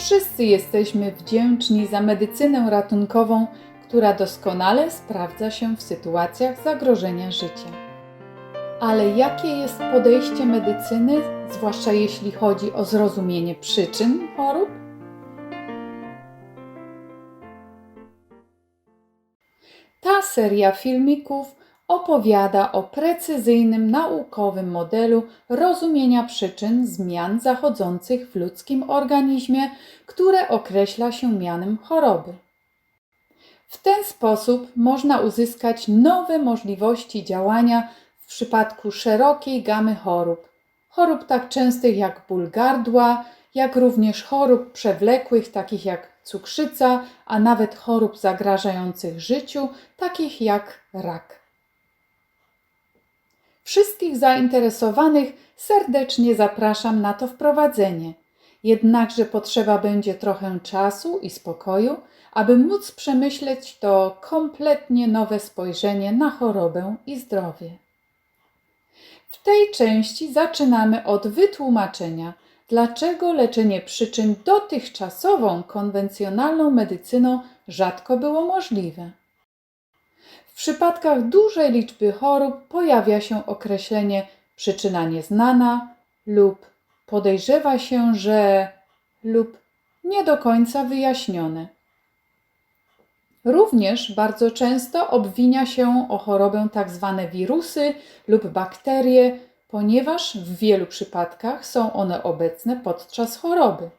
Wszyscy jesteśmy wdzięczni za medycynę ratunkową, która doskonale sprawdza się w sytuacjach zagrożenia życia. Ale jakie jest podejście medycyny, zwłaszcza jeśli chodzi o zrozumienie przyczyn chorób? Ta seria filmików opowiada o precyzyjnym naukowym modelu rozumienia przyczyn zmian zachodzących w ludzkim organizmie, które określa się mianem choroby. W ten sposób można uzyskać nowe możliwości działania w przypadku szerokiej gamy chorób. Chorób tak częstych jak ból gardła, jak również chorób przewlekłych takich jak cukrzyca, a nawet chorób zagrażających życiu, takich jak rak. Wszystkich zainteresowanych serdecznie zapraszam na to wprowadzenie. Jednakże potrzeba będzie trochę czasu i spokoju, aby móc przemyśleć to kompletnie nowe spojrzenie na chorobę i zdrowie. W tej części zaczynamy od wytłumaczenia, dlaczego leczenie przyczyn dotychczasową konwencjonalną medycyną rzadko było możliwe. Przypadkach dużej liczby chorób pojawia się określenie przyczyna nieznana lub podejrzewa się, że lub nie do końca wyjaśnione. Również bardzo często obwinia się o chorobę tzw. Tak wirusy lub bakterie, ponieważ w wielu przypadkach są one obecne podczas choroby.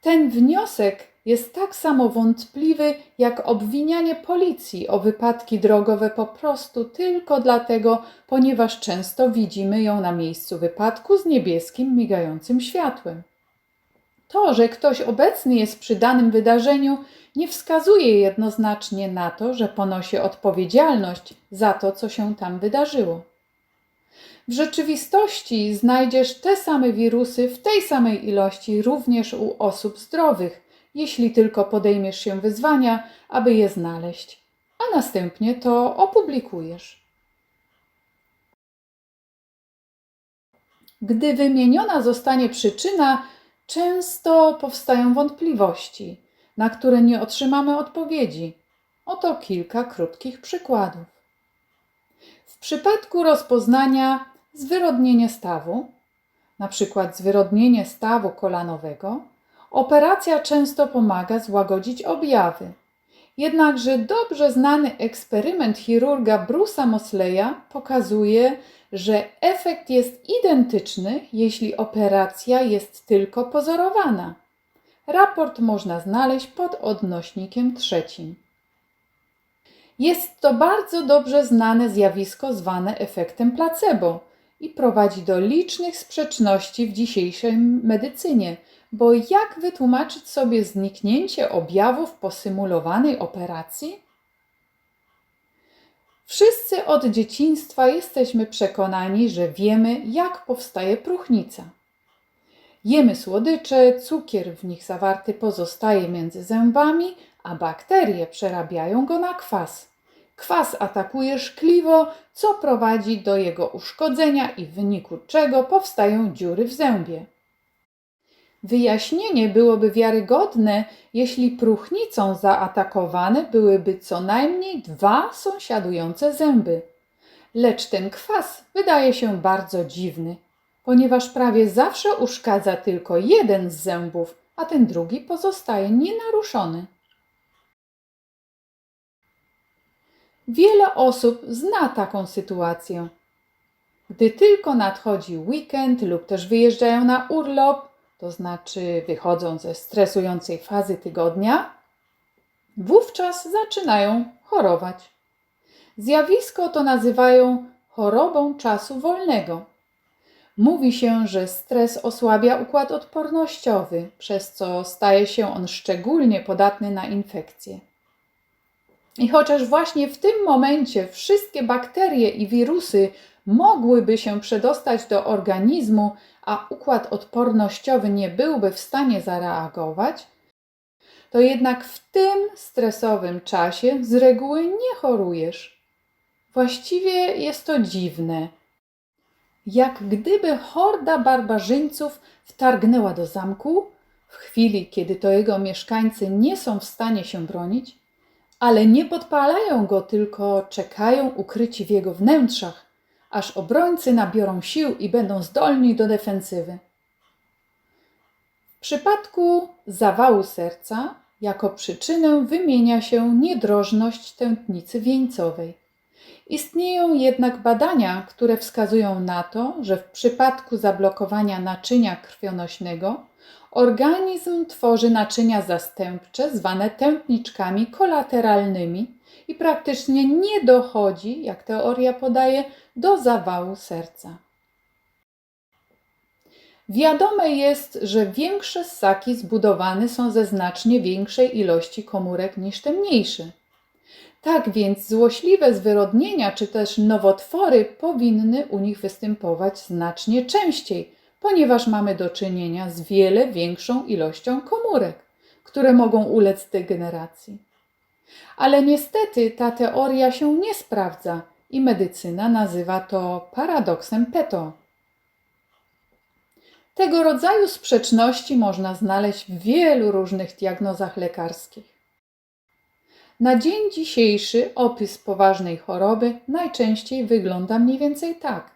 Ten wniosek jest tak samo wątpliwy jak obwinianie policji o wypadki drogowe po prostu tylko dlatego, ponieważ często widzimy ją na miejscu wypadku z niebieskim migającym światłem. To, że ktoś obecny jest przy danym wydarzeniu, nie wskazuje jednoznacznie na to, że ponosi odpowiedzialność za to, co się tam wydarzyło. W rzeczywistości znajdziesz te same wirusy w tej samej ilości również u osób zdrowych, jeśli tylko podejmiesz się wyzwania, aby je znaleźć, a następnie to opublikujesz. Gdy wymieniona zostanie przyczyna, często powstają wątpliwości, na które nie otrzymamy odpowiedzi. Oto kilka krótkich przykładów. W przypadku rozpoznania zwyrodnienie stawu, na przykład zwyrodnienie stawu kolanowego, operacja często pomaga złagodzić objawy. Jednakże dobrze znany eksperyment chirurga Bruce'a Mosleya pokazuje, że efekt jest identyczny, jeśli operacja jest tylko pozorowana. Raport można znaleźć pod odnośnikiem trzecim. Jest to bardzo dobrze znane zjawisko zwane efektem placebo i prowadzi do licznych sprzeczności w dzisiejszej medycynie, bo jak wytłumaczyć sobie zniknięcie objawów po symulowanej operacji? Wszyscy od dzieciństwa jesteśmy przekonani, że wiemy, jak powstaje próchnica. Jemy słodycze, cukier w nich zawarty pozostaje między zębami, a bakterie przerabiają go na kwas. Kwas atakuje szkliwo, co prowadzi do jego uszkodzenia i w wyniku czego powstają dziury w zębie. Wyjaśnienie byłoby wiarygodne, jeśli próchnicą zaatakowane byłyby co najmniej dwa sąsiadujące zęby. Lecz ten kwas wydaje się bardzo dziwny, ponieważ prawie zawsze uszkadza tylko jeden z zębów, a ten drugi pozostaje nienaruszony. Wiele osób zna taką sytuację. Gdy tylko nadchodzi weekend lub też wyjeżdżają na urlop, to znaczy wychodzą ze stresującej fazy tygodnia, wówczas zaczynają chorować. Zjawisko to nazywają chorobą czasu wolnego. Mówi się, że stres osłabia układ odpornościowy, przez co staje się on szczególnie podatny na infekcje. I chociaż właśnie w tym momencie wszystkie bakterie i wirusy mogłyby się przedostać do organizmu, a układ odpornościowy nie byłby w stanie zareagować, to jednak w tym stresowym czasie z reguły nie chorujesz. Właściwie jest to dziwne. Jak gdyby horda barbarzyńców wtargnęła do zamku, w chwili, kiedy to jego mieszkańcy nie są w stanie się bronić, ale nie podpalają go, tylko czekają ukryci w jego wnętrzach, aż obrońcy nabiorą sił i będą zdolni do defensywy. W przypadku zawału serca jako przyczynę wymienia się niedrożność tętnicy wieńcowej. Istnieją jednak badania, które wskazują na to, że w przypadku zablokowania naczynia krwionośnego organizm tworzy naczynia zastępcze zwane tętniczkami kolateralnymi i praktycznie nie dochodzi, jak teoria podaje, do zawału serca. Wiadome jest, że większe ssaki zbudowane są ze znacznie większej ilości komórek niż te mniejsze. Tak więc złośliwe zwyrodnienia czy też nowotwory powinny u nich występować znacznie częściej, ponieważ mamy do czynienia z wiele większą ilością komórek, które mogą ulec degeneracji. Ale niestety ta teoria się nie sprawdza i medycyna nazywa to paradoksem Peto. Tego rodzaju sprzeczności można znaleźć w wielu różnych diagnozach lekarskich. Na dzień dzisiejszy opis poważnej choroby najczęściej wygląda mniej więcej tak.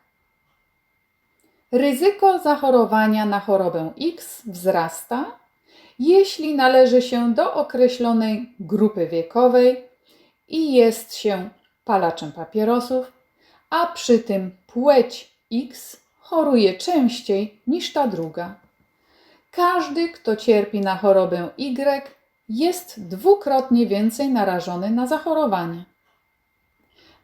Ryzyko zachorowania na chorobę X wzrasta, jeśli należy się do określonej grupy wiekowej i jest się palaczem papierosów, a przy tym płeć X choruje częściej niż ta druga. Każdy, kto cierpi na chorobę Y, jest dwukrotnie więcej narażony na zachorowanie.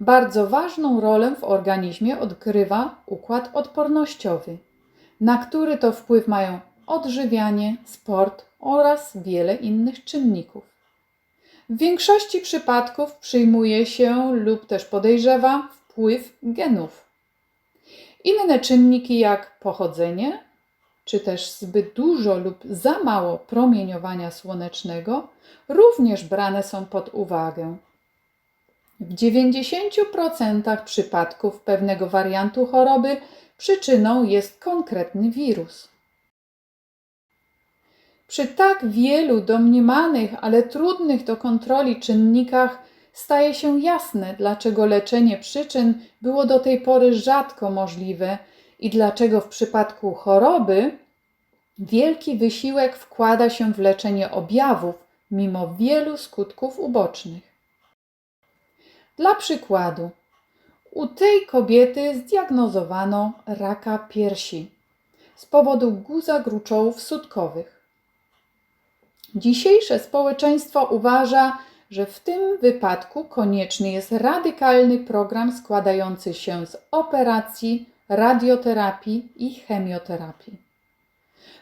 Bardzo ważną rolę w organizmie odgrywa układ odpornościowy, na który to wpływ mają odżywianie, sport oraz wiele innych czynników. W większości przypadków przyjmuje się lub też podejrzewa wpływ genów. Inne czynniki jak pochodzenie, czy też zbyt dużo lub za mało promieniowania słonecznego również brane są pod uwagę. W 90% przypadków pewnego wariantu choroby przyczyną jest konkretny wirus. Przy tak wielu domniemanych, ale trudnych do kontroli czynnikach staje się jasne, dlaczego leczenie przyczyn było do tej pory rzadko możliwe i dlaczego w przypadku choroby wielki wysiłek wkłada się w leczenie objawów, mimo wielu skutków ubocznych. Dla przykładu, u tej kobiety zdiagnozowano raka piersi z powodu guza gruczołów sutkowych. Dzisiejsze społeczeństwo uważa, że w tym wypadku konieczny jest radykalny program składający się z operacji, radioterapii i chemioterapii.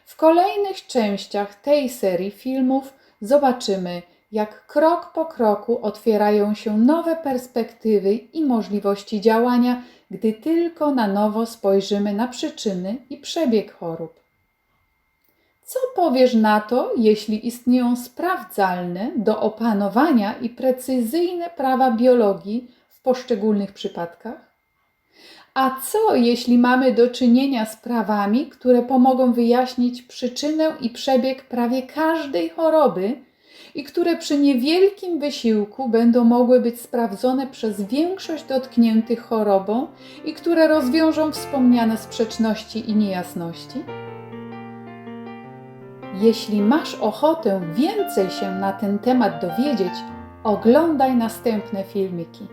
W kolejnych częściach tej serii filmów zobaczymy, jak krok po kroku otwierają się nowe perspektywy i możliwości działania, gdy tylko na nowo spojrzymy na przyczyny i przebieg chorób. Co powiesz na to, jeśli istnieją sprawdzalne do opanowania i precyzyjne prawa biologii w poszczególnych przypadkach? A co jeśli mamy do czynienia z prawami, które pomogą wyjaśnić przyczynę i przebieg prawie każdej choroby i które przy niewielkim wysiłku będą mogły być sprawdzone przez większość dotkniętych chorobą i które rozwiążą wspomniane sprzeczności i niejasności? Jeśli masz ochotę więcej się na ten temat dowiedzieć, oglądaj następne filmiki.